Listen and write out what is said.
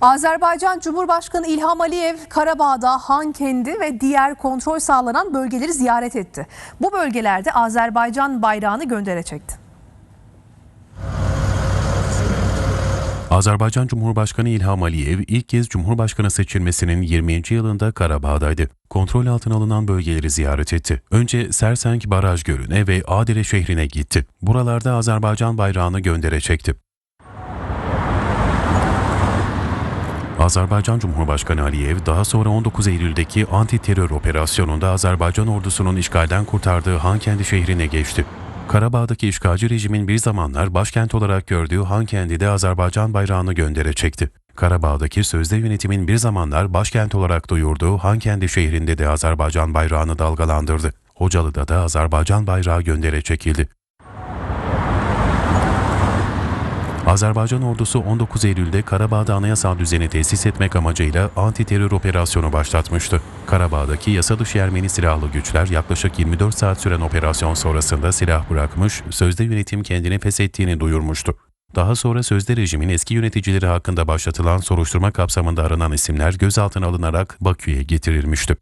Azerbaycan Cumhurbaşkanı İlham Aliyev Karabağ'da Hankendi ve diğer kontrol sağlanan bölgeleri ziyaret etti. Bu bölgelerde Azerbaycan bayrağını göndere çekti. Azerbaycan Cumhurbaşkanı İlham Aliyev ilk kez Cumhurbaşkanı seçilmesinin 20. yılında Karabağ'daydı. Kontrol altına alınan bölgeleri ziyaret etti. Önce Sersenk Baraj Gölü'ne ve Adile şehrine gitti. Buralarda Azerbaycan bayrağını göndere çekti. Azerbaycan Cumhurbaşkanı Aliyev daha sonra 19 Eylül'deki anti terör operasyonunda Azerbaycan ordusunun işgalden kurtardığı Hankendi şehrine geçti. Karabağ'daki işgalci rejimin bir zamanlar başkent olarak gördüğü Hankendi'de Azerbaycan bayrağını göndere çekti. Karabağ'daki sözde yönetimin bir zamanlar başkent olarak duyurduğu Hankendi şehrinde de Azerbaycan bayrağını dalgalandırdı. Hocalı'da da Azerbaycan bayrağı göndere çekildi. Azerbaycan ordusu 19 Eylül'de Karabağ'da anayasal düzeni tesis etmek amacıyla anti-terör operasyonu başlatmıştı. Karabağ'daki yasa dışı Ermeni silahlı güçler yaklaşık 24 saat süren operasyon sonrasında silah bırakmış, sözde yönetim kendini feshettiğini duyurmuştu. Daha sonra sözde rejimin eski yöneticileri hakkında başlatılan soruşturma kapsamında aranan isimler gözaltına alınarak Bakü'ye getirilmişti.